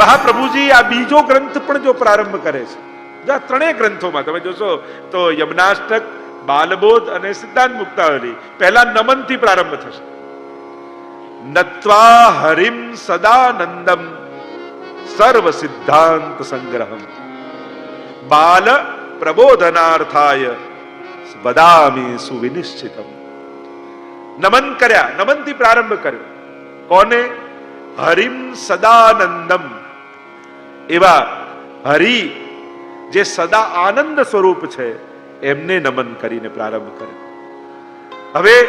મહાપ્રભુજી આ બીજો ગ્રંથ પણ જો પ્રારંભ કરે છે. જો આ ત્રણેય ગ્રંથોમાં, તમે જોશો તો યમનાષ્ટક, બાલબોધ અને સિદ્ધાંત મુક્તાવલી પહેલા નમનથી પ્રારંભ થશે. નત્વા હરિમ સદાનંદમ સર્વ સિદ્ધાંત સંગ્રહમ. બાલ પ્રબોધનાર્થાય વદામી સુવિનિશ્ચિતમ. નમન કર્યા, નમનથી પ્રારંભ કર્યો. કોને? હરિમ સદાનંદમ. એવા હરિ જે સદા આનંદ સ્વરૂપ છે, એમને નમન કરીને પ્રારંભ કરે. હવે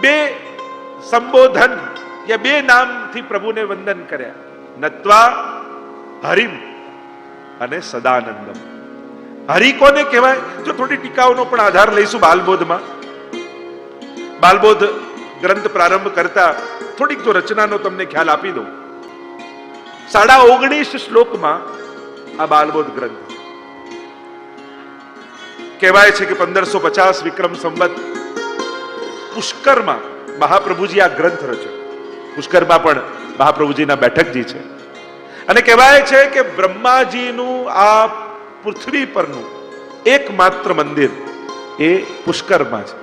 બે સંબોધન યા બે નામથી પ્રભુને વંદન કર્યા. નત્વા, હરિમ અને સદાનંદમ. હરિ કોને કહેવાય? જો થોડી ટીકાઓનો પણ આધાર લઈશું બાલબોધમાં. બાલબોધ ગ્રંથ પ્રારંભ કરતા થોડીક જો રચનાનો તમને ખ્યાલ આપી દઉં. સાડા ઓગણીસ શ્લોકમાં આ બાલબોધ ગ્રંથ કહેવાય છે કે પંદરસો પચાસ વિક્રમ સંવત પુષ્કરમાં મહાપ્રભુજી આ ગ્રંથ રચ્યો. પુષ્કરમાં પણ મહાપ્રભુજીના બેઠકજી છે. અને કહેવાય છે કે બ્રહ્માજીનું આ પૃથ્વી પરનું એકમાત્ર મંદિર એ પુષ્કરમાં છે.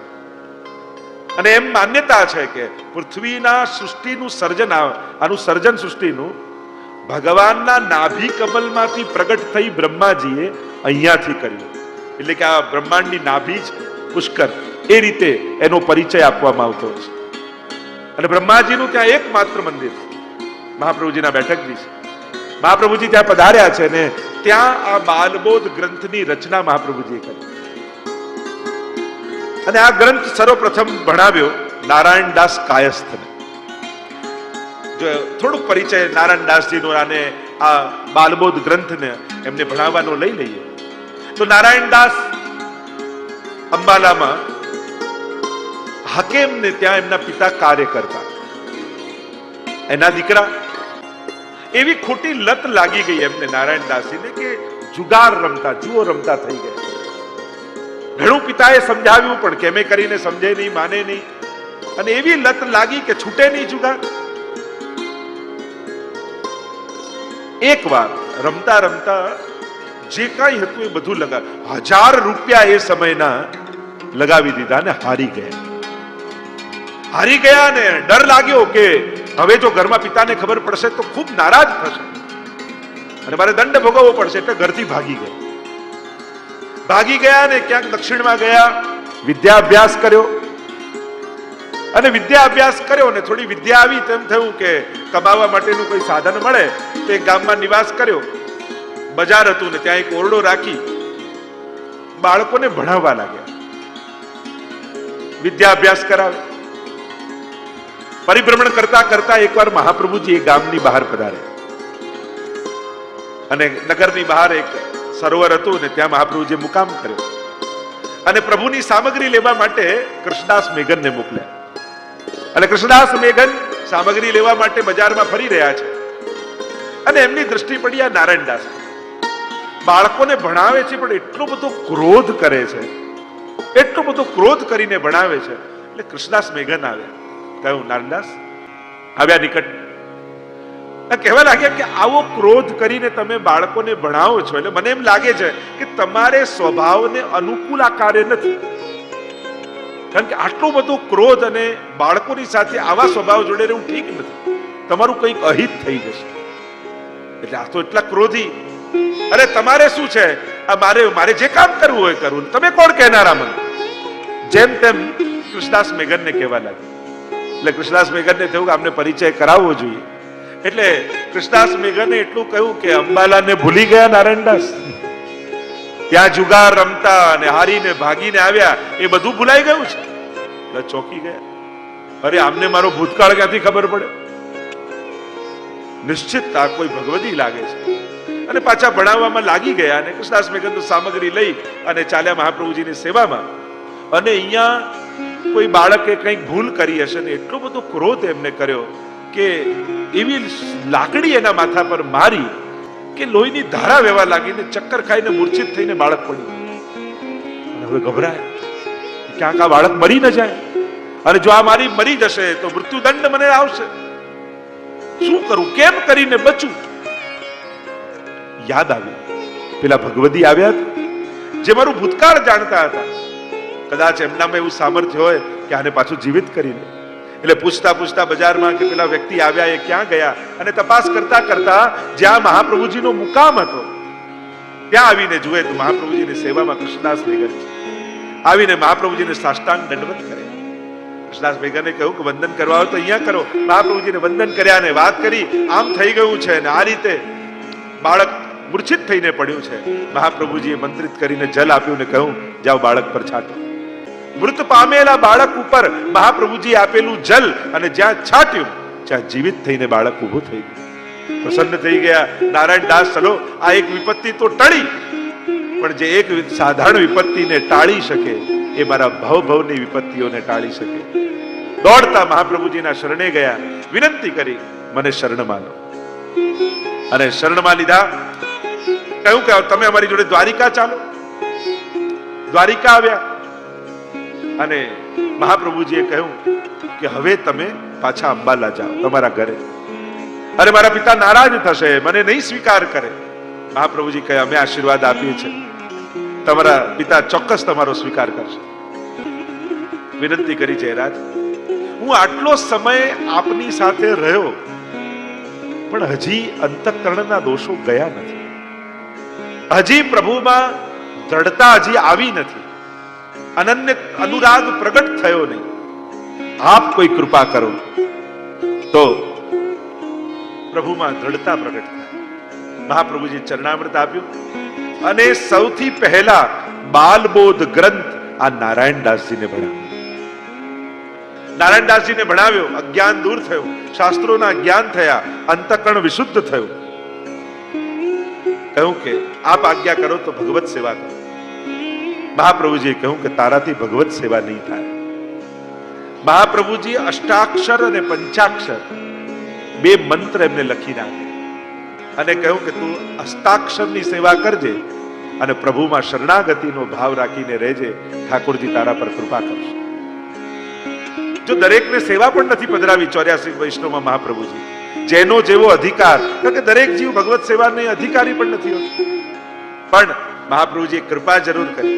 અને એમ માન્યતા છે કે પૃથ્વીના સૃષ્ટિનું સર્જન આનું સર્જન સૃષ્ટિનું ભગવાનના નાભી કમલમાંથી પ્રગટ થઈ બ્રહ્માજીએ અહીંયાથી કર્યું. એટલે કે આ બ્રહ્માંડની નાભી જ પુષ્કર એ રીતે એનો પરિચય આપવામાં આવતો છે. અને બ્રહ્માજીનું ત્યાં એકમાત્ર મંદિર છે. મહાપ્રભુજીના બેઠકજી છે. મહાપ્રભુજી ત્યાં પધાર્યા છે ને ત્યાં આ બાલબોધ ગ્રંથની રચના મહાપ્રભુજીએ કરી. અને આ ગ્રંથ સર્વપ્રથમ ભણાવ્યો નારાયણ દાસ કાયસ્થને થોડુંક પરિચય નારાયણ દાસજીનો અને આ બાલબોધ ગ્રંથને એમને ભણાવવાનો લઈ લઈએ. તો નારાયણ દાસ અંબાલામાં હકેમને ત્યાં એમના પિતા કાર્ય કરતા. એના દીકરા, એવી ખોટી લત લાગી ગઈ એમને નારાયણ દાસીને કે જુગાર રમતા, જુઓ રમતા થઈ ગયા. ઘણું પિતાએ સમજાવ્યું, પણ કેમે કરીને સમજે નહીં, માને નહીં. અને એવી લત લાગી કે છૂટે નહીં જુગાર. એકવાર રમતા રમતા જે કાંઈ હતું એ બધું લગા હજાર રૂપિયા એ સમયના લગાવી દીધા ને હારી ગયા. હારી ગયા ને ડર લાગ્યો કે હવે જો ઘરમાં પિતાને ખબર પડશે તો ખૂબ નારાજ થશે. અને મારે દંડ ભોગવવો પડશે એટલે ઘરથી ભાગી ગયા. ભાગી ગયા ને ક્યાંક દક્ષિણમાં ગયા, વિદ્યાભ્યાસ કર્યો. અને વિદ્યા અભ્યાસ કર્યો ને થોડી વિદ્યા આવી તેમ થયું કે કમાવા માટેનું કોઈ સાધન મળે, તે ગામમાં નિવાસ કર્યો. બજાર હતું ને ત્યાં એક ઓરડો રાખી બાળકોને ભણાવવા લાગ્યા. વિદ્યા અભ્યાસ કરાવે. પરિભ્રમણ કરતા કરતા એકવાર મહાપ્રભુજી એ ગામની બહાર પધારે. અને નગરની બહાર એક સરોવર હતું ને ત્યાં મહાપ્રભુજીએ મુકામ કર્યો. અને પ્રભુની સામગ્રી લેવા માટે કૃષ્ણદાસ મેઘનને મોકલ્યા. અને કૃષ્ણદાસ મેઘન સામગ્રી લેવા માટે બજારમાં ફરી રહ્યા છે. અને એમની દ્રષ્ટિ પડી આ નારાયણદાસ. બાળકોને ભણાવે છે, પણ એટલો બધો ક્રોધ કરે છે. એટલો બધો ક્રોધ કરીને ભણાવે છે. એટલે કૃષ્ણદાસ મેઘન આવ્યા. કહ્યું, નારાયણદાસ, આવ્યા નિકટ. કહેવા લાગ્યા કે આવો ક્રોધ કરીને તમે બાળકોને ભણાવો છો. એટલે મને એમ લાગે છે કે તમારે સ્વભાવને અનુકૂળ આ કાર્ય નથી. કારણ કે આટલું બધું ક્રોધ અને બાળકોની સાથે આવા સ્વભાવ જોડે રહેવું ઠીક નથી. તમારું કંઈક અહિત થઈ જશે. એટલે આ તો એટલા ક્રોધી. અરે તમારે શું છે? આ મારે મારે જે કામ કરવું હોય કરવું. તમે કોણ કહેનારા મને? જેમ તેમ કૃષ્ણદાસ મેઘનને કહેવા લાગ્યા. એટલે કૃષ્ણદાસ મેઘનને થયું કે આમને પરિચય કરાવવો જોઈએ. એટલે કૃષ્ણદાસ મેઘને એટલું કહ્યું કે અંબાલાને ભૂલી ગયા નારાયણદાસ. ત્યાં જુગાર રમતા અને હારીને ભાગીને આવ્યા, એ બધું ભૂલાઈ ગયું છે? ચોકી ગયા. અરે, આમને મારો ભૂતકાળ ક્યાંથી ખબર પડે? નિશ્ચિત આ કોઈ ભગવતી લાગે છે. અને પાછા ભણાવવામાં લાગી ગયા અને કૃષ્ણદાસ મેઘન સામગ્રી લઈ અને ચાલ્યા મહાપ્રભુજીની સેવામાં. અને અહીંયા કોઈ બાળકે કંઈક ભૂલ કરી હશે ને એટલો બધો ક્રોધ એમને કર્યો કે એવી લાકડી એના માથા પર મારી કે લોહીની ધારા વહેવા લાગીને ચક્કર ખાઈને મૂર્છિત થઈને બાળક પડ્યું હવે ગભરાય. ક્યાંક આ બાળક મરી ન જાય. અને જો આ મારી મરી જશે, તો મૃત્યુદંડ મને આવશે. શું કરું? કેમ કરીને બચું? યાદ આવ્યું. પેલા ભગવદી આવ્યા જે મારું ભૂતકાળ જાણતા હતા. કદાચ એમનામાં એવું સામર્થ્ય હોય કે આને પાછું જીવિત કરી લે. એટલે પૂછતા પૂછતા બજારમાં કે પેલા વ્યક્તિ આવ્યા એ ક્યાં ગયા? અને તપાસ કરતા કરતા જ્યાં મહાપ્રભુજીનો મુકામ હતો, ત્યાં આવીને જુએ તો મહાપ્રભુજીની સેવામાં કૃષ્ણદાસ ભેગર આવીને મહાપ્રભુજીને સાષ્ટાંગ દંડવત કરે. કૃષ્ણદાસ ભેગરને કહ્યું કે વંદન કરવા હોય તો અહીંયા કરો. મહાપ્રભુજીને વંદન કર્યા અને વાત કરી, આમ થઈ ગયું છે અને આ રીતે બાળક મૂર્છિત થઈને પડ્યું છે. મહાપ્રભુજીએ મંત્રિત કરીને જલ આપ્યું ને કહ્યું, જાઓ બાળક પર છાંટો. મૃત પામેલા બાળક ઉપર મહાપ્રભુજી આપેલું જલ અને જ્યાં છાટ્યું, ત્યાં જીવિત થઈને બાળક ઊભું થઈ ગયું. પ્રસન્ન થઈ ગયા. નારાયણ દાસ, ચલો, આ એક વિપત્તિ તો ટળી, પણ જે એક સાધારણ વિપત્તિને ટાળી શકે, એ મારા ભવ ભવની વિપત્તિઓને ટાળી શકે. દોડતા મહાપ્રભુજીના શરણે ગયા. વિનંતી કરી, મને શરણ માનો. અને શરણમાં લીધા. કહ્યું કે, તમે અમારી જોડે દ્વારિકા ચાલો. દ્વારિકા આવ્યા. અને મહાપ્રભુજીએ કહ્યું કે હવે તમે પાછા અંબાલા જાઓ, તમારા ઘરે. અરે મારા પિતા નારાજ થશે, મને નહીં સ્વીકાર કરે. મહાપ્રભુજી કહે, અમે આશીર્વાદ આપીએ છે તમારા પિતા ચોક્કસ તમારો સ્વીકાર કરશે. વિનંતી કરી જયરાજ, હું આટલો સમય આપની સાથે રહ્યો, પણ હજી અંતકરણના દોષો ગયા નથી. હજી પ્રભુમાં દ્રઢતા હજી આવી નથી. અનન્ય અનુરાગ પ્રગટ થયો નહીં. આપ કોઈ કૃપા કરો તો પ્રભુમાં દ્રઢતા પ્રગટ થાય. મહાપ્રભુજી ચરણામૃત આપ્યું અને સૌથી પહેલા બાલબોધ ગ્રંથ આ નારાયણદાસજીને ભણાવ્યો. નારાયણદાસજીને ભણાવ્યો, અજ્ઞાન દૂર થયું, શાસ્ત્રોના જ્ઞાન થયા અંતકણ વિશુદ્ધ થયું. કહ્યું કે, આપ આજ્ઞા કરો તો ભગવત સેવા કરો. મહાપ્રભુજીએ કહ્યું કે તારાથી ભગવત સેવા નહીં થાય. મહાપ્રભુજી અષ્ટાક્ષર અને પંચાક્ષર બે મંત્ર એમને લખી નાખે. અને કહ્યું કે તું હસ્તાક્ષરની સેવા કરજે અને પ્રભુમાં શરણાગતિનો ભાવ રાખીને રહેજે. ઠાકોરજી તારા પર કૃપા કરશે. જો દરેકને સેવા પણ નથી પધરાવી, ચોર્યાસી વૈષ્ણવમાં મહાપ્રભુજી, જેનો જેવો અધિકાર, કારણ કે દરેક જીવ ભગવત સેવાને અધિકારી પણ નથી હોતો. પણ મહાપ્રભુજીએ કૃપા જરૂર કરી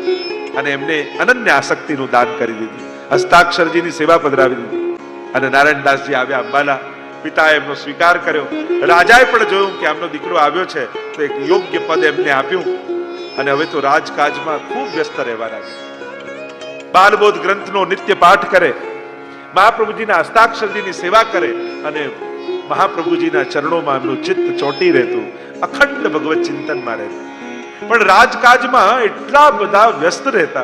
અને એમને અનન્ય આસક્તિનું દાન કરી દીધું. હસ્તાક્ષરજીની સેવા પધરાવી દીધી. અને નારાયણદાસજી આવ્યા અંબાલા. પિતાએ એમનો સ્વીકાર કર્યો. રાજાએ પણ જોયું કે આમનો દીકરો આવ્યો છે, તો એક યોગ્ય પદ એમને આપ્યું. અને હવે તો રાજકાજમાં ખૂબ વ્યસ્ત રહેવા લાગ્યા. બાલબોધ ગ્રંથનો નિત્ય પાઠ કરે. મહાપ્રભુજીના હસ્તાક્ષરજીની સેવા કરે અને મહાપ્રભુજીના ચરણોમાં એમનું ચિત્ત ચોંટી રહેતું. અખંડ ભગવત ચિંતનમાં રહેતું. પણ રાજકાજમાં એટલા બધા વ્યસ્ત રહેતા.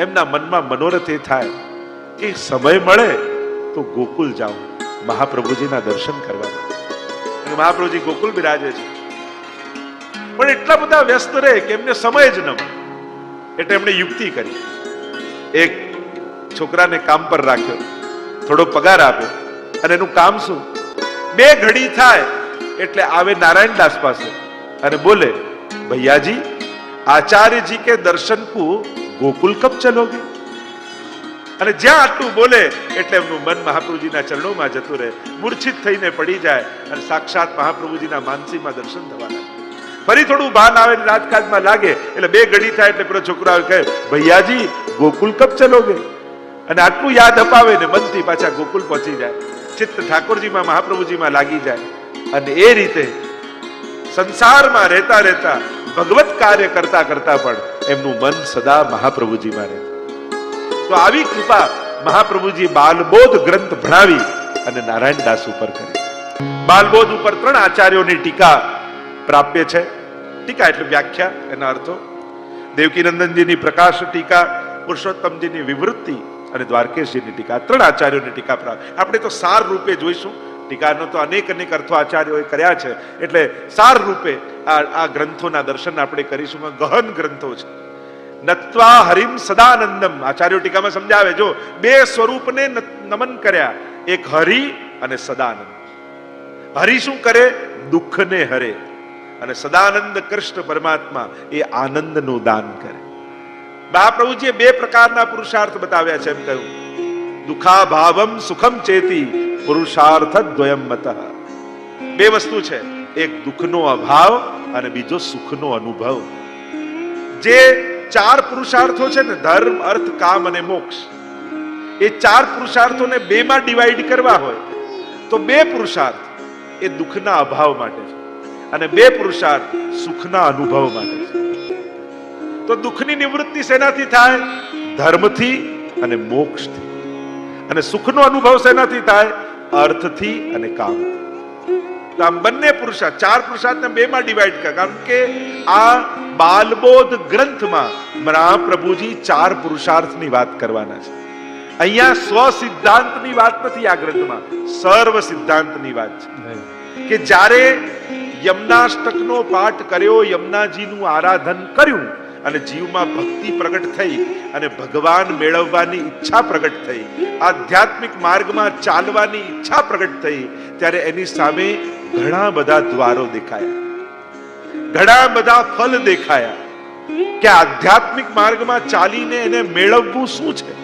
એમના મનમાં મનોરથ એ થાય. કે સમય મળે તો ગોકુલ જાઓ. મહાપ્રભુજીના દર્શન કરવા મહાપ્રભુજી ગોકુલ બિરાજે છે. પણ એટલા બધા વ્યસ્ત રહે કે એમને સમય જ ન એટલે એમણે યુક્તિ કરી. એક છોકરાને કામ પર રાખ્યો. થોડો પગાર આપ્યો અને એનું કામ શું? બે ઘડી થાય. એટલે આવે નારાયણદાસ પાસે. અને બોલે ભૈયાજી आचार्य जी के दर्शन को गोकुल कब चलोगे અને જ્યાં આટલું બોલે એટલે એમનું મન મહાપ્રભુજીના ચરણોમાં જતું રહે મૂર્છિત થઈને પડી જાય અને સાક્ષાત મહાપ્રભુજીના માનસીમાં દર્શન થવા લાગે ફરી થોડું ભાન આવે ને રાજકાજમાં લાગે એટલે બે ઘડી થાય એટલે પેલો છોકરો આવે કહે ભૈયાજી ગોકુલ કબ ચલોગે અને આટલું યાદ અપાવે ને મનથી પાછા ગોકુલ પહોંચી જાય ચિત્ત ઠાકોરજીમાં મહાપ્રભુજીમાં લાગી જાય અને એ રીતે સંસારમાં રહેતા રહેતા ભગવત કાર્ય કરતા કરતા પણ એમનું મન સદા મહાપ્રભુજીમાં રહે. તો આવી કૃપા મહાપ્રભુજી બાલબોધ ગ્રંથ ભણાવી અને નારાયણ દાસ ઉપર કરી. બાલબોધ ઉપર ત્રણ આચાર્યોની ટીકા પ્રાપ્ય છે. ટીકા એટલે વ્યાખ્યા, એના અર્થો. દેવકીનંદનજીની પ્રકાશ ટીકા, પુરુષોત્તમજીની વિવૃત્તિ અને દ્વારકેશજીની ટીકા, ત્રણ આચાર્યોની ટીકા પ્રાપ્ત આપણે તો સાર રૂપે જોઈશું. ટીકાનો તો અનેક અનેક અર્થો આચાર્યોએ કર્યા છે. એટલે સાર રૂપે આ આ ગ્રંથોના દર્શન આપણે કરીશું. ગહન ગ્રંથો છે. નત્વા હરિમ સદાનંદમ. આચાર્યો ટીકામાં સમજાવે, જો બે સ્વરૂપને નમન કર્યા, એક હરિ અને સદાનંદ. હરિ શું કરે? દુઃખને હરે. અને સદાનંદ કૃષ્ણ પરમાત્મા એ આનંદનું દાન કરે. મહાપ્રભુજીએ બે પ્રકારના પુરુષાર્થ બતાવ્યા છે એમ કહ્યું. દુઃખા ભાવમ સુખમ ચેતી પુરુષાર્થ દ્વયમ બે વસ્તુ છે. એક દુઃખનો અભાવ અને બીજો સુખનો અનુભવ. જે ચાર પુરુષાર્થો છે ને, ધર્મ, અર્થ, કામ અને મોક્ષ, એ ચાર પુરુષાર્થોને બે માં ડિવાઈડ કરવા હોય, તો બે પુરુષાર્થ એ દુઃખના અભાવ માટે છે અને બે પુરુષાર્થ સુખના અનુભવ માટે છે. તો દુઃખની નિવૃત્તિ શેનાથી થાય? ધર્મથી અને મોક્ષથી. અને સુખનો અનુભવ શેનાથી થાય? અર્થથી અને કામથી તો આમ બંને પુરુષાર્થ ચાર પુરુષાર્થને બે માં ડિવાઈડ કર. કારણ કે આ બાલબોધ ગ્રંથમાં મહાપ્રભુજી ચાર પુરુષાર્થની વાત કરવાના છે. અહીંયા સ્વ સિદ્ધાંતની વાત નથી આ ગ્રંથમાં. સર્વ સિદ્ધાંતની વાત છે. કે જ્યારે યમનાષ્ટકનો પાઠ કર્યો યમનાજીનું આરાધન કર્યું અને જીવમાં ભક્તિ પ્રગટ થઈ અને ભગવાન મેળવવાની ઈચ્છા પ્રગટ થઈ, આધ્યાત્મિક માર્ગમાં ચાલવાની ઈચ્છા પ્રગટ થઈ, ત્યારે એની સામે ઘણા બધા દ્વારો દેખાયા. ઘણા બધા ફલ દેખાયા કે આધ્યાત્મિક માર્ગમાં ચાલીને એને મેળવવું શું છે?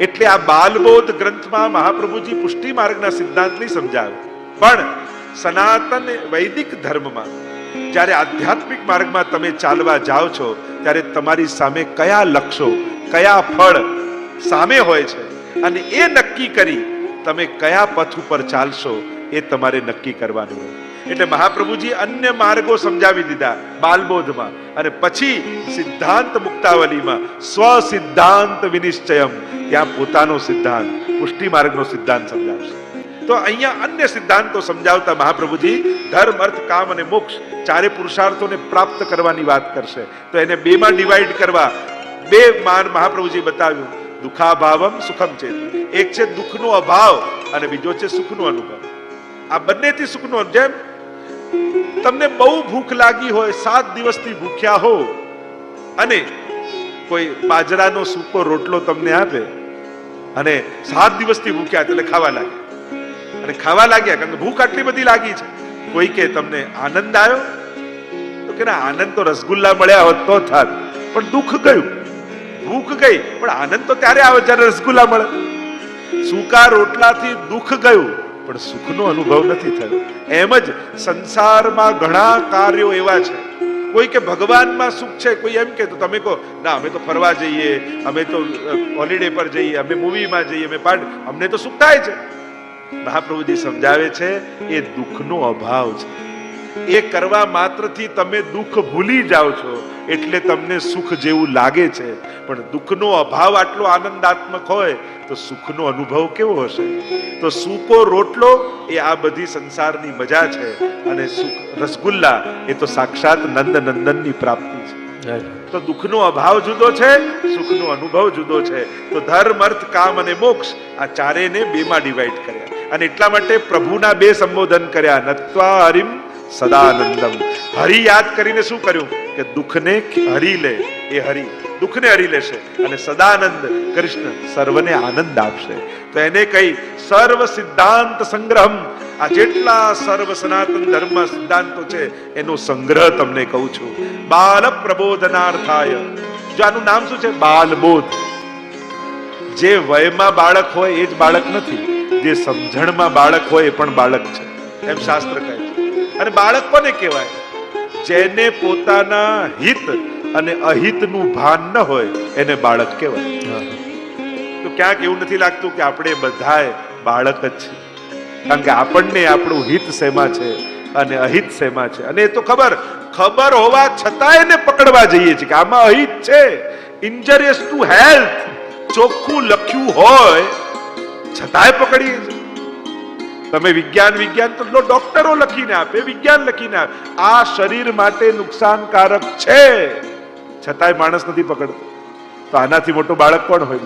એટલે આ બાલબોધ ગ્રંથમાં મહાપ્રભુજી પુષ્ટિ માર્ગના સિદ્ધાંતની સમજાવે. પણ સનાતન વૈદિક ધર્મમાં જ્યારે આધ્યાત્મિક માર્ગમાં તમે ચાલવા જાઓ છો, ત્યારે તમારી સામે કયા લક્ષ્યો કયા ફળ સામે હોય છે? અને એ નક્કી કરી તમે કયા પથ ઉપર ચાલશો એ તમારે નક્કી કરવાનું હોય. એટલે મહાપ્રભુજી અન્ય માર્ગો સમજાવી દીધા બાલબોધમાં. અને પછી સિદ્ધાંત મુક્તાવલીમાં સ્વ સિદ્ધાંત વિનિશ્ચયમ. ત્યાં પોતાનો સિદ્ધાંત પુષ્ટિ માર્ગનો સિદ્ધાંત સમજાવશે. તો અહીંયા અન્ય સિદ્ધાંતો સમજાવતા મહાપ્રભુજી, ધર્મ, અર્થ, કામ અને મોક્ષ ચારે પુરુષાર્થોને પ્રાપ્ત કરવાની વાત કરશે. તો એને બેમાં ડિવાઈડ કરવા બે માન મહાપ્રભુજી બતાવ્યું. દુખાભાવમ સુખમ છે એક છે દુઃખનો અભાવ અને બીજો છે સુખનો અનુભવ. આ બંનેથી સુખનો જેમ તમને બહુ ભૂખ લાગી હોય, સાત દિવસથી ભૂખ્યા હો અને કોઈ બાજરાનો સૂકો રોટલો તમને આપે અને સાત દિવસથી ભૂખ્યા એટલે ખાવા લાગે. અને ખાવા લાગ્યા, કારણ કે ભૂખ આટલી બધી લાગી છે. કોઈ કે, તમને આનંદ આવ્યો? તો કે, ના, આનંદ તો રસગુલ્લા મળ્યા હોત તો થાત. પણ દુઃખ ગયું. ભૂખ ગઈ. પણ આનંદ તો ત્યારે આવે જ્યારે રસગુલ્લા મળે. સૂકા રોટલાથી દુઃખ ગયું, પણ સુખનો અનુભવ નથી થયો. એમ જ સંસારમાં ઘણા કાર્યો એવા છે. કોઈ કે, ભગવાનમાં સુખ છે. કોઈ એમ કે, તો તમે કહો, ના, અમે તો ફરવા જઈએ. અમે તો હોલિડે પર જઈએ. અમે મૂવીમાં જઈએ. અમે પાર્ટ અમને તો સુખ થાય છે. મહાપ્રભુજી સમજાવે છે, એ દુઃખનો અભાવ છે. એ કરવા માત્રથી તમે દુઃખ ભૂલી જાઓ છો, એટલે તમને સુખ જેવું લાગે છે. પણ દુઃખનો અભાવ આટલો આનંદાત્મક હોય, તો સુખનો અનુભવ કેવો હશે? તો સૂકો રોટલો એ આ બધી સંસારની મજા છે, અને સુખ રસગુલ્લા એ તો સાક્ષાત નંદ નંદનની પ્રાપ્તિ છે. તો દુઃખનો અભાવ જુદો છે, સુખનો અનુભવ જુદો છે. તો ધર્મ, અર્થ, કામ અને મોક્ષ આ ચારેને બેમાં ડિવાઈડ કર્યા. અને એટલા માટે પ્રભુના બે સંબોધન કર્યા. નત્વા હરિમ સદાનંદમ. હરિ યાદ કરીને શું કર્યું? કે દુઃખને હરી લે, એ હરી. દુઃખને હરી લેશે અને સદાનંદ કૃષ્ણ સર્વને આનંદ આપશે. તો એને કઈ સર્વ સિદ્ધાંત સંગ્રહમ. આ જેટલા સર્વ સનાતન ધર્મ સિદ્ધાંતો છે, એનો સંગ્રહ તમને કહું છું. બાલ પ્રબોધનાર્થાય. જો આનું નામ શું છે? બાલબોધ. જે વયમાં બાળક હોય એ જ બાળક નથી. જે સમજણમાં બાળક હોય એ પણ બાળક છે. એમ શાસ્ત્ર કહે છે. અને બાળક કોને કહેવાય? જેને પોતાના હિત અને અહિતનું ભાન ન હોય, એને બાળક કહેવાય. તો ક્યાંક એવું નથી લાગતું કે આપણે બધાએ બાળક જ છે. કારણ કે આપણને આપણું હિત શેમાં છે અને અહિત શેમાં છે? અને એ તો ખબર ખબર હોવા છતાં એને પકડવા જઈએ છીએ કે આમાં અહિત છે. ઇન્જરિયસ ટુ હેલ્થ ચોખ્ખું લખ્યું હોય, છતાંય પકડીએ છીએ. તમે વિજ્ઞાન વિજ્ઞાન તો ડોક્ટરો લખીને આપે, વિજ્ઞાન લખીને આપે. આ શરીર માટે નુકસાનકારક છે. છતાંય માણસ નથી પકડતો. તો આનાથી મોટો બાળક કોણ હોય?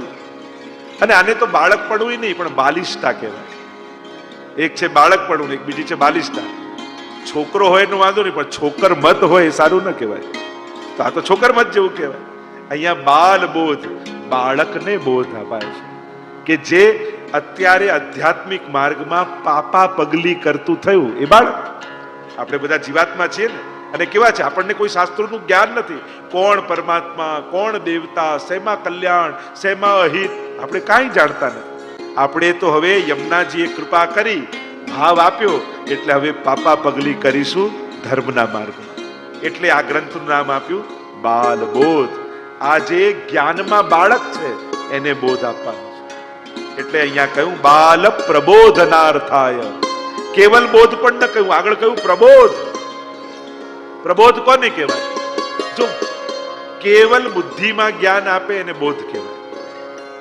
અને આને તો બાળક પડવું નહીં, પણ બાલિષ્ઠા કહેવાય. એક છે બાળક પડવું, એક બીજી છે બાલિષ્ઠા. છોકરો હોય એનું વાંધો નહીં, પણ છોકર મત હોય એ સારું ન કહેવાય. તો આ તો છોકર મત જેવું કહેવાય. અહીંયા બાલ બોધ બાળકને બોધ અપાય છે. કે જે અત્યારે આધ્યાત્મિક માર્ગમાં પાપા પગલી કરતું થયું. એ બાળક આપણે બધા જીવાત્મા છીએ ને, અને કેવા છે, આપણને કોઈ શાસ્ત્રોનું જ્ઞાન નથી. કોણ પરમાત્મા, કોણ દેવતા, શેમાં કલ્યાણ, શેમાં અહિત, આપણે કાંઈ જાણતા નથી. આપણે તો હવે યમુનાજીએ કૃપા કરી, ભાવ આપ્યો, એટલે હવે પાપા પગલી કરીશું ધર્મના માર્ગમાં. એટલે આ ગ્રંથનું નામ આપ્યું બાલ બોધ આ જે જ્ઞાનમાં બાળક છે, એને બોધ આપવાનો. એટલે અહીંયા કહ્યું બાલ પ્રબોધનાર્થાય. કેવલ બોધ પણ ન કહ્યું આગળ કહ્યું પ્રબોધ. પ્રબોધ કોને કહેવાય? જો કેવલ બુદ્ધિમાં જ્ઞાન આપે એને બોધ કહેવાય.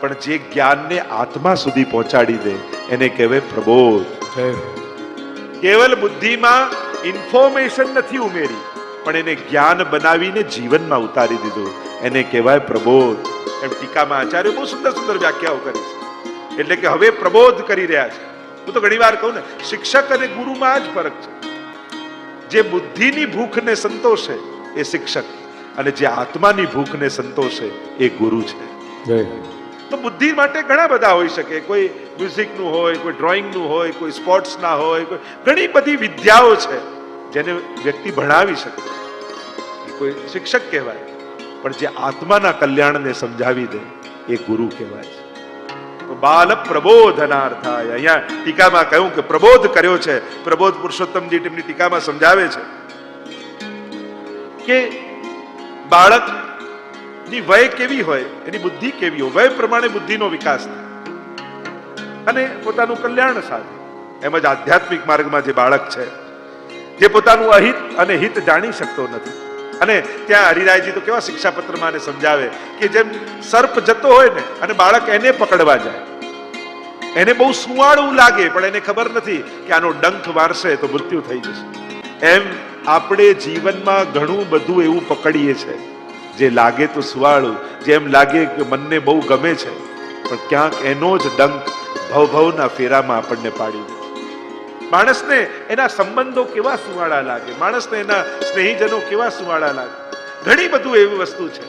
પણ જે જ્ઞાનને આત્મા સુધી પહોંચાડી દે એને કહેવાય પ્રબોધ. કેવલ બુદ્ધિમાં ઇન્ફોર્મેશન નથી ઉમેરી પણ એને જ્ઞાન બનાવીને જીવનમાં ઉતારી દીધું એને કહેવાય પ્રબોધ. એમ ટીકામાં આચાર્ય બહુ સુંદર સુંદર વ્યાખ્યાઓ કરી છે. એટલે કે હવે પ્રબોધ કરી રહ્યા છે. હું તો ઘણી વાર કહું ને શિક્ષક અને ગુરુમાં આ જ ફરક છે. જે બુદ્ધિની ભૂખને સંતોષે એ શિક્ષક અને જે આત્માની ભૂખને સંતોષે એ ગુરુ છે. તો બુદ્ધિ માટે ઘણા બધા હોઈ શકે. કોઈ મ્યુઝિકનું હોય કોઈ ડ્રોઈંગનું હોય કોઈ સ્પોર્ટ્સના હોય કોઈ ઘણી બધી વિદ્યાઓ છે જેને વ્યક્તિ ભણાવી શકે. કોઈ શિક્ષક કહેવાય પણ જે આત્માના કલ્યાણને સમજાવી દે એ ગુરુ કહેવાય છે. બાલ પ્રબોધનાર્થાય અહીંયા ટીકામાં કહ્યું કે પ્રબોધ કર્યો છે. પ્રબોધ પુરુષોત્તમજી તેમની ટીકામાં સમજાવે છે કે બાળકની વય કેવી હોય, એની બુદ્ધિ કેવી હોય, વય પ્રમાણે બુદ્ધિનો વિકાસ થાય. અને પોતાનું કલ્યાણ સાધે. એમ જ આધ્યાત્મિક માર્ગમાં જે બાળક છે, જે પોતાનું અહિત અને હિત જાણી શકતો નથી. અને ત્યાં હરિરાયજી તો કેવા શિક્ષાપત્રમાં એને સમજાવે કે જેમ સર્પ જતો હોય ને અને બાળક એને પકડવા જાય. એને બહુ સુવાળું લાગે, પણ એને ખબર નથી કે આનો ડંખ વારશે તો મૃત્યુ થઈ જશે. એમ આપણે જીવનમાં ઘણું બધું એવું પકડીએ છે. જે લાગે તો સુવાળું જેમ લાગે કે મનને બહુ ગમે છે, પણ ક્યાંક એનો જ ડંખ ભવભવના ફેરામાં આપણને પાડી દે. માણસને એના સંબંધો કેવા સુવાળા લાગે? માણસને એના સ્નેહીજનો કેવા સુવાળા લાગે? ઘણી બધું એવી વસ્તુ છે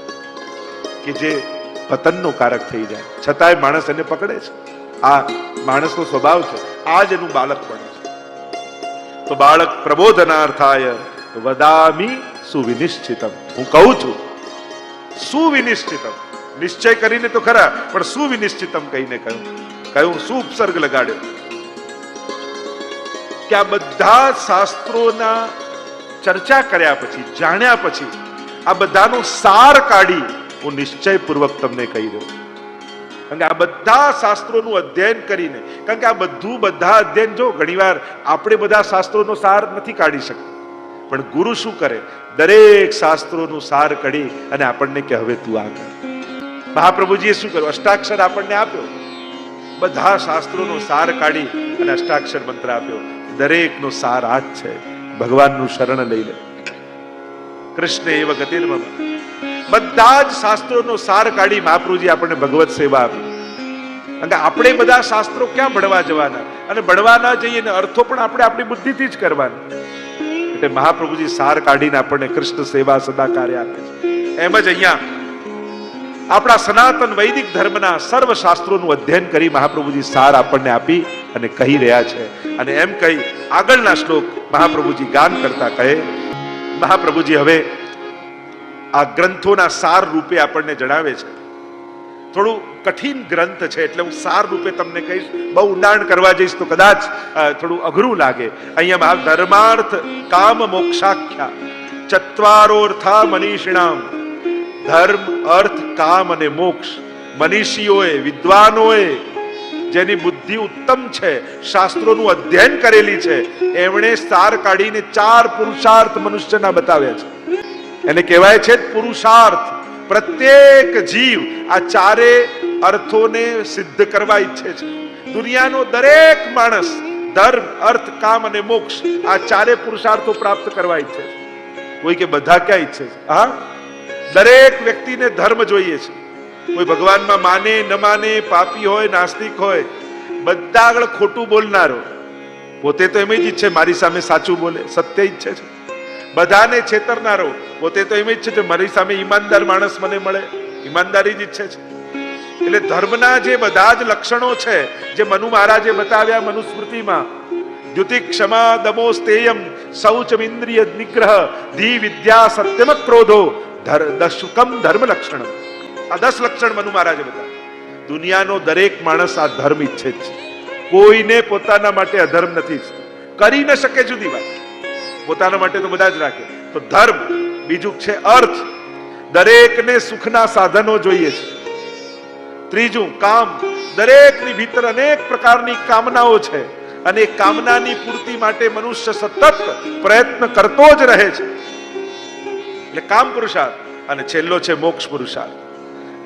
કે જે પતનનો કારક થઈ જાય. છતાંય માણસ એને પકડે છે. આ માણસનો સ્વભાવ છે. આ જ એનું બાળક પણ છે. તો બાળક પ્રબોધનાર્થાય વદામી સુવિનિશ્ચિતમ. હું કહું છું, સુવિનિશ્ચિતમ. નિશ્ચય કરીને તો ખરા, પણ સુવિનિશ્ચિતમ કહીને કહ્યું. કહ્યું સુપસર્ગ લગાડ્યો? કે આ બધા શાસ્ત્રોના ચર્ચા કર્યા પછી, જાણ્યા પછી, આ બધાનો સાર કાઢી હું નિશ્ચયપૂર્વક તમને કહી દઉં. કારણ કે આ બધા શાસ્ત્રોનું અધ્યયન કરીને, કારણ કે આ બધું બધા અધ્યયન જો ઘણીવાર આપણે બધા શાસ્ત્રોનો સાર નથી કાઢી શકતા. પણ ગુરુ શું કરે? દરેક શાસ્ત્રોનું સાર કાઢી અને આપણને કે હવે તું આ કર. મહાપ્રભુજીએ શું કર્યું? અષ્ટાક્ષર આપણને આપ્યો. બધા શાસ્ત્રોનો સાર કાઢી અને અષ્ટાક્ષર મંત્ર આપ્યો. દરેકનો સાર આ જ છે. ભગવાનનું શરણ લઈ લે કૃષ્ણ એ વખતે બધા જ શાસ્ત્રોનો સાર કાઢી મહાપ્રુજી આપણને ભગવત સેવા આપી. કે આપણે બધા શાસ્ત્રો ક્યાં ભણવા જવાના? અને ભણવા ના જઈએ ને અર્થો પણ આપણે આપણી બુદ્ધિથી જ કરવાના. એટલે મહાપ્રભુજી સાર કાઢીને આપણને કૃષ્ણ સેવા સદા કાર્ય આપે છે. એમ જ અહીંયા આપણા સનાતન વૈદિક ધર્મના સર્વ શાસ્ત્રોનું અધ્યયન કરી મહાપ્રભુજી સાર આપણને આપી અને કહી રહ્યા છે. અને એમ કહી આગળના શ્લોક મહાપ્રભુજી ગાન કરતા કહે, મહાપ્રભુજી, હવે આ ગ્રંથોના સાર રૂપે આપણને જણાવે છે. થોડું કઠિન ગ્રંથ છે એટલે હું સાર રૂપે તમને કહીશ. બહુ ઊંડાણ કરવા જઈશ તો કદાચ થોડું અઘરું લાગે. અહીંયા ધર્માર્થ કામ મોક્ષાખ્યા. ચત્વારોર્થા મનીષિણામ. ધર્મ, અર્થ, કામ અને મોક્ષ. મનીષીઓએ, વિદ્વાનોએ જેની બુદ્ધિ ઉત્તમ છે, શાસ્ત્રોનું અધ્યયન કરેલી છે, એમણે સાર કાઢીને ચાર પુરુષાર્થ મનુષ્યના બતાવ્યા છે. એને કહેવાય છે પુરુષાર્થ. પ્રત્યેક જીવ આ ચારે અર્થોને સિદ્ધ કરવા ઈચ્છે છે. દુનિયાનો દરેક માણસ ધર્મ, અર્થ, કામ અને મોક્ષ આ ચારે પુરુષાર્થો પ્રાપ્ત કરવા ઈચ્છે છે. કોઈ કે બધા ક્યાં ઈચ્છે છે? હા? દરેક વ્યક્તિને ધર્મ જોઈએ છે. કોઈ ભગવાનમાં માને, ન માને, પાપી હોય, નાસ્તિક હોય, બધા આગળ ખોટું બોલનારો. પોતે તો એમ જ ઈચ્છે મારી સામે સાચું બોલે, સત્ય ઈચ્છે છે. બધાને છેતરનારો. પોતે તો એમ જ ઈચ્છે છે મારી સામે ઈમાનદાર માણસ મને મળે. ઈમાનદારી જ ઈચ્છે છે. એટલે ધર્મના જે બધા જ લક્ષણો છે, જે મનુ મહારાજે બતાવ્યા મનુસ્મૃતિમાં, દ્યુતિ ક્ષમા દમો સ્તેયમ શૌચ ઇન્દ્રિય નિગ્રહ, ધી વિદ્યા સત્યમ ક્રોધો ધર દશુકમ ધર્મ લક્ષણ આ દસ લક્ષણ મનુ મહારાજે બતાવ્યા. દુનિયાનો દરેક માણસ આ ધર્મ ઈચ્છે છે. કોઈને પોતાના માટે અધર્મ નથી કરી ન શકે જુદી વાત. પોતાના માટે તો બધા જ રાખે. તો ધર્મ બીજું છે અર્થ. દરેકને સુખના સાધનો જોઈએ છે. ત્રીજું કામ. દરેકની ભીતર અનેક પ્રકારની કામનાઓ છે. અને કામનાની પૂર્તિ માટે મનુષ્ય સતત પ્રયત્ન કરતો જ રહે છે. એટલે કામ પુરુષાર્થ અને છેલ્લો છે મોક્ષ પુરુષાર્થ.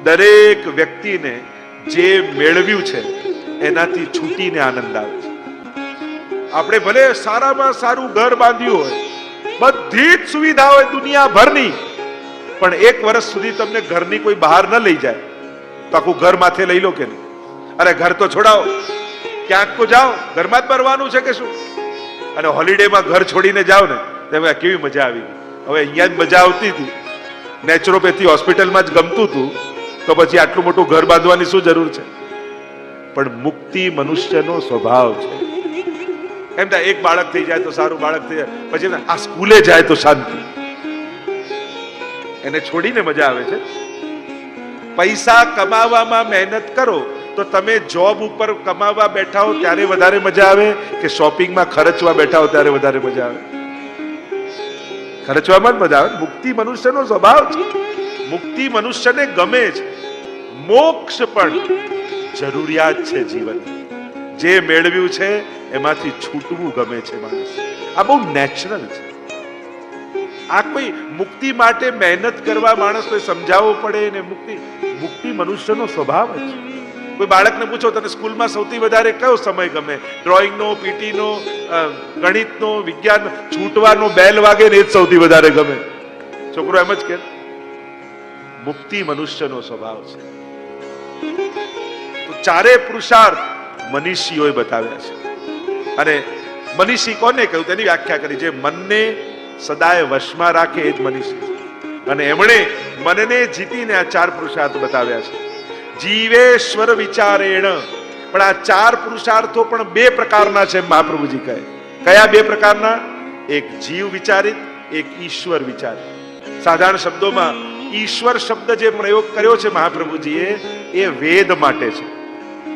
દરેક વ્યક્તિને જે મેળવ્યું છે, એનાથી છૂટીને આનંદ આવે છે. આપણે ભલે સારામાં સારું ઘર બાંધ્યું હોય, બધી જ સુવિધા હોય દુનિયાભરની, પણ એક વર્ષ સુધી તમને ઘરની કોઈ બહાર ન લઈ જાય. તો આખું ઘર માથે લઈ લો કે નહીં? અરે ઘર તો છોડાવો. ક્યાંક તો જાઓ. ઘરમાં જ ભરવાનું છે કે શું? અને હોલિડેમાં ઘર છોડીને જાઓ ને તમે કેવી મજા આવી? હવે અહીંયા જ મજા આવતી હતી. નેચરોપેથી હોસ્પિટલમાં જ ગમતું હતું. તો પછી આટલું મોટું ઘર બાંધવાની શું જરૂર છે? પણ મુક્તિ મનુષ્યનો સ્વભાવ છે. એમ થાય, એક બાળક થઈ જાય તો સારું બાળક થઈ જાય. પછી આ સ્કૂલે જાય તો શાંતિ. એને છોડીને મજા આવે છે. પૈસા કમાવામાં મહેનત કરો તો તમે જોબ ઉપર કમાવા બેઠા હો ત્યારે વધારે મજા આવે કે શોપિંગમાં ખર્ચવા બેઠા હો ત્યારે વધારે મજા આવે? ખર્ચવામાં જ મજા આવે. મુક્તિ મનુષ્યનો સ્વભાવ છે. મુક્તિ મનુષ્યને ગમે છે. મોક્ષ પણ જરૂરિયાત છે જીવન જે મેળવ્યું છે, એમાંથી છૂટવું ગમે છે માણસ. આ બહુ નેચરલ છે. આ કોઈ મુક્તિ માટે મહેનત કરવા માણસને સમજાવવો પડે ને મુક્તિ મુક્તિ મનુષ્યનો સ્વભાવ છે. કોઈ બાળકને પૂછો, તને સ્કૂલમાં સૌથી વધારે કયો સમય ગમે? ડ્રોઈંગનો, પીટીનો ગણિતનો, વિજ્ઞાન, છૂટવાનો, બેલ વાગે ને એ જ સૌથી વધારે ગમે. છોકરો એમ જ કે, મુક્તિ મનુષ્યનો સ્વભાવ છે. તો ચારે પુરુષાર્થ મનીષીઓએ બતાવ્યા છે. અને મનીષી કોને કહ્યું? તેની વ્યાખ્યા કરી જે મનને સદાય વશમાં રાખે એ જ મનીષી અને એમણે મનને જીતીને આ ચાર પુરુષાર્થ બતાવ્યા છે. જીવેશ્વર વિચારેણ. પણ આ ચાર પુરુષાર્થો પણ બે પ્રકારના છે મહાપ્રભુજી કહે. કયા બે પ્રકારના? એક જીવ વિચારિત, એક ઈશ્વર વિચારિત. સાધારણ શબ્દોમાં ઈશ્વર શબ્દ જે પ્રયોગ કર્યો છે મહાપ્રભુજીએ, એ વેદ માટે છે.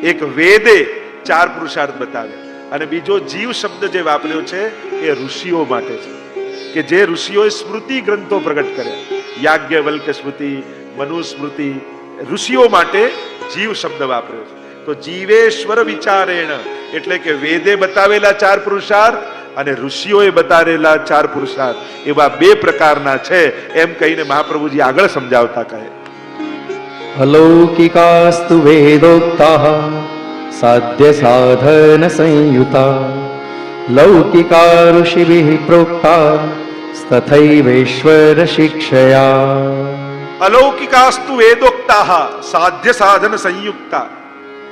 એક વેદે ચાર પુરુષાર્થ બતાવે. અને બીજો જીવ શબ્દ જે વાપર્યો છે, એ ઋષિઓ માટે છે. કે જે ઋષિઓએ સ્મૃતિ ગ્રંથો પ્રગટ કર્યા. યાજ્ઞવલ્ક સ્મૃતિ મનુ સ્મૃતિ ઋષિઓ માટે જીવ શબ્દ વાપર્યો છે. તો જીવેશ્વર વિચારેણ એટલે કે વેદે બતાવેલા ચાર પુરુષાર્થ અને ઋષિઓએ બતાવેલા ચાર પુરુષાર્થ એવા બે પ્રકારના છે એમ કહીને મહાપ્રભુજી આગળ સમજાવતા કહે. અલૌકિકાસ્તુ વેદોક્તા સાધ્ય સાધન સંયુતા. લૌકિકા ઋષિભિ પ્રોક્તા, તથૈવેશ્વર શિક્ષયા. અલૌકિકાસ્તુ વેદોક્તાહ સાધ્ય સાધન સંયુક્તા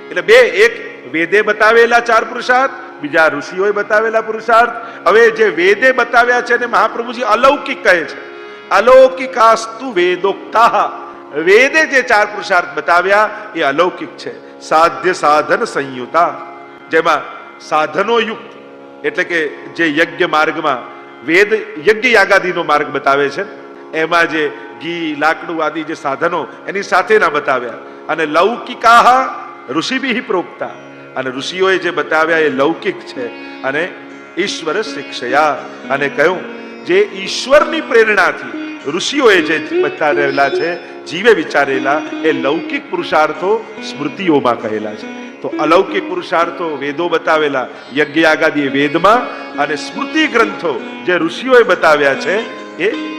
એટલે બે, એક, વેદે બતાવેલા ચાર પુરુષાર્થ, બીજા ઋષિઓએ બતાવેલા પુરુષાર્થ. હવે જે વેદે બતાવ્યા છે ને મહાપ્રભુજી અલૌકિક કહે છે. અલૌકિકાસ્તુ વેદોક્તાહ. વેદે જે ચાર પુરુષાર્થ બતાવ્યા, એ અલૌકિક છે. સાધ્ય સાધન સંયુતા જેમાં સાધનો યુક્ત એટલે કે જે યજ્ઞ માર્ગમાં, વેદ યજ્ઞ યાગાદીનો માર્ગ બતાવે છે. એમાં જે ઘી, લાકડું આદિ જે સાધનો એની સાથેના બતાવ્યા. અને લૌકિકાહ ઋષિભી પ્રોક્તા. અને ઋષિઓએ જે બતાવ્યા એ લૌકિક છે. અને ઈશ્વર શિક્ષયા. અને કહ્યું, જે ઈશ્વરની પ્રેરણાથી ઋષિઓએ જે બતાવેલા છે, જીવે વિચારેલા, એ લૌકિક પુરુષાર્થો સ્મૃતિઓમાં કહેલા છે. તો અલૌકિક પુરુષાર્થો વેદો બતાવેલા, યજ્ઞ આગાદી વેદમાં, અને સ્મૃતિ ગ્રંથો જે ઋષિઓએ બતાવ્યા છે, એ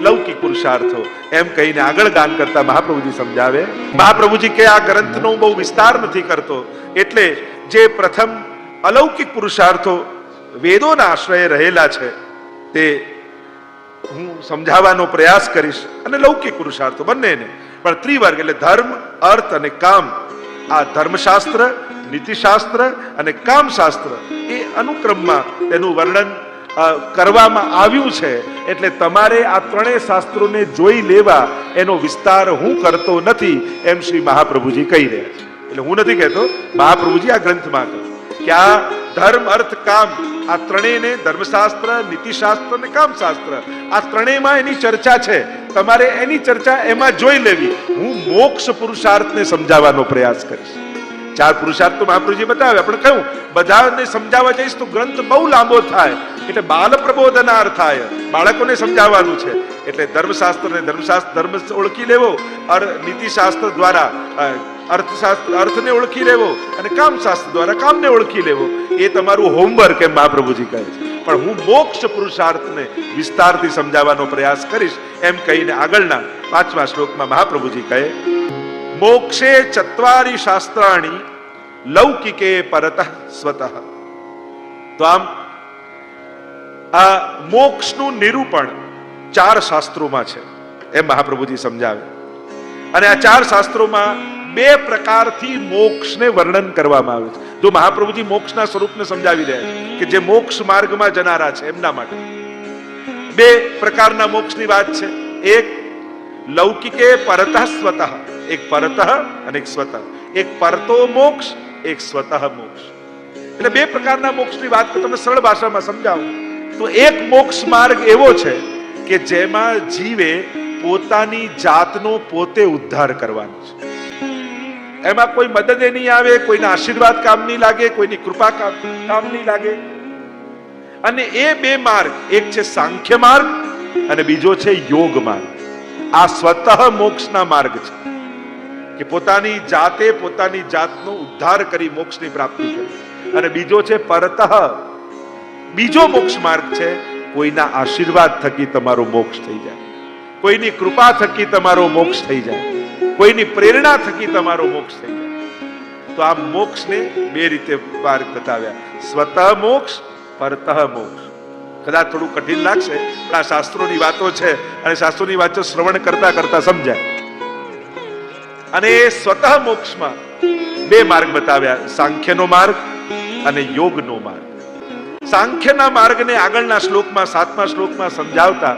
લૌકિક પુરુષાર્થો. એમ કહીને આગળ ગાન કરતા મહાપ્રભુજી સમજાવે. મહાપ્રભુજી કે આ ગ્રંથનો બહુ વિસ્તાર નથી કરતો. એટલે જે પ્રથમ અલૌકિક પુરુષાર્થો વેદોના આશ્રયે રહેલા છે, તે હું સમજાવવાનો પ્રયાસ કરીશ અને લૌકિક પુરુષાર્થો બંનેને. પણ ત્રિવર્ગ એટલે ધર્મ, અર્થ અને કામ. આ ધર્મશાસ્ત્ર, નીતિશાસ્ત્ર અને કામશાસ્ત્ર એ અનુક્રમમાં તેનું વર્ણન કરવામાં આવ્યું છે, એટલે તમારે આ ત્રણેય શાસ્ત્રોને જોઈ લેવા એનો વિસ્તાર હું કરતો નથી એમ શ્રી મહાપ્રભુજી કહી રહ્યા છે એટલે હું નથી કહેતો, મહાપ્રભુજી આ ગ્રંથમાં કહે કે આ ધર્મ, અર્થ, કામ, આ ત્રણેયને ધર્મશાસ્ત્ર, નીતિશાસ્ત્ર અને કામશાસ્ત્ર, આ ત્રણેયમાં એની ચર્ચા છે. તમારે એની ચર્ચા એમાં જોઈ લેવી. હું મોક્ષ પુરુષાર્થને સમજાવવાનો પ્રયાસ કરીશ. ચાર પુરુષાર્થ તો મહાપ્રભુજી બતાવ્યા પણ કહ્યું, બધાને સમજાવવા જઈશ તો ગ્રંથ બહુ લાંબો થાય. એટલે બાલ પ્રબોધનાર થાય. બાળકોને સમજાવવાનું છે. એટલે ધર્મશાસ્ત્ર ને ધર્મશાસ્ત્ર, ધર્મ ઓળખી લેવો અર નીતિશાસ્ત્ર દ્વારા અર્થશાસ્ત્ર, અર્થને ઓળખી લેવો અને કામશાસ્ત્ર દ્વારા કામને ઓળખી લેવો. એ તમારું હોમવર્ક એમ મહાપ્રભુજી કહે છે. પણ હું મોક્ષ પુરુષાર્થને વિસ્તારથી સમજાવવાનો પ્રયાસ કરીશ એમ કહીને આગળના પાંચમા શ્લોકમાં મહાપ્રભુજી કહે, મોક્ષે ચત્વારી શાસ્ત્રાણી લૌકિકે પરત સ્વત તો આમ આ મોક્ષનું નિરૂપણ ચાર શાસ્ત્રોમાં છે એમ મહાપ્રભુજી સમજાવે અને આ ચાર શાસ્ત્રોમાં બે પ્રકારથી મોક્ષને વર્ણન કરવામાં આવે છે જો મહાપ્રભુજી મોક્ષના સ્વરૂપને સમજાવી રહ્યા છે કે જે મોક્ષ માર્ગમાં જનારા છે એમના માટે બે પ્રકારના મોક્ષની વાત છે એક લૌકિકે પરતઃ સ્વતઃ એક પરતઃ અને એક સ્વતઃ એક પરતો મોક્ષ એક સ્વતઃ મોક્ષ. એટલે બે પ્રકારના મોક્ષની વાત તમને સરળ ભાષામાં સમજાવું. તો એક મોક્ષ માર્ગ એવો છે કે જેમાં જીવે પોતાની જાતનો પોતે ઉદ્ધાર કરવાનો છે. એમાં કોઈ મદદ નહીં આવે, કોઈના આશીર્વાદ કામ નહીં લાગે, કોઈની કૃપા કામ નહીં લાગે. અને એ બે માર્ગ, એક છે સાંખ્ય માર્ગ અને બીજો છે યોગ માર્ગ. આ સ્વતઃ મોક્ષના માર્ગ છે. કે પોતાની જાતે પોતાની જાતનો ઉદ્ધાર કરી મોક્ષની પ્રાપ્તિ કરી. અને બીજો છે પરતઃ. બીજો મોક્ષ માર્ગ છે, કોઈના આશીર્વાદ થકી તમારો મોક્ષ થઈ જાય. કોઈની કૃપા થકી તમારો મોક્ષ થઈ જાય. કોઈની પ્રેરણા થકી તમારો મોક્ષ થઈ જાય. તો આ મોક્ષને બે રીતે માર્ગ બતાવ્યા. સ્વતઃ મોક્ષ, પરતઃ મોક્ષ. કદાચ થોડું કઠિન લાગશે, પણ આ શાસ્ત્રોની વાતો છે. અને શાસ્ત્રોની વાતો શ્રવણ કરતા કરતા સમજાય. અને સ્વતઃ મોક્ષમાં બે માર્ગ બતાવ્યા. સાંખ્યનો માર્ગ અને યોગનો માર્ગ. સાંખ્યના માર્ગને આગળના શ્લોકમાં, સાતમા શ્લોકમાં સમજાવતા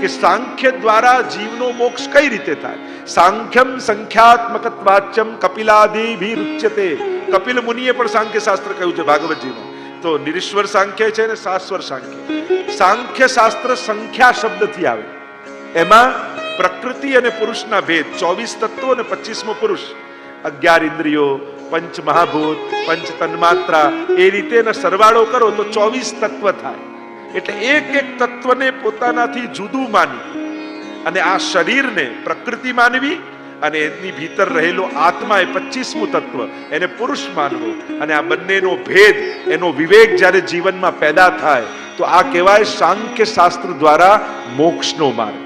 કે સાંખ્ય દ્વારા જીવનો મોક્ષ કઈ રીતે થાય? સાંખ્યમ સંખ્યાત્મકત્વાચ્યમ કપિલાદિ કપિલ મુનિએ પણ સાંખ્ય શાસ્ત્ર કહ્યું છે ભાગવતજીમાં તો નિરીશ્વર સાંખ્ય છે ને શાશ્વર સાંખ્ય. સાંખ્ય શાસ્ત્ર સંખ્યા શબ્દથી આવે. એમાં પ્રકૃતિ અને પુરુષના ભેદ, ચોવીસ તત્વો અને પચીસમો પુરુષ. અગિયાર ઇન્દ્રિયો, પંચ મહાભૂત, પંચ તન્માત્રા, એ રીતે એનો સરવાળો કરો તો ચોવીસ તત્વ થાય. એટલે એક એક તત્વને પોતાનાથી જુદું માની. અને આ શરીરને પ્રકૃતિ માનવી અને એની ભીતર રહેલો આત્મા એ પચીસમું તત્વ, એને પુરુષ માનવો. અને આ બંનેનો ભેદ, એનો વિવેક જ્યારે જીવનમાં પેદા થાય, તો આ કહેવાય સાંખ્ય શાસ્ત્ર દ્વારા મોક્ષનો માર્ગ.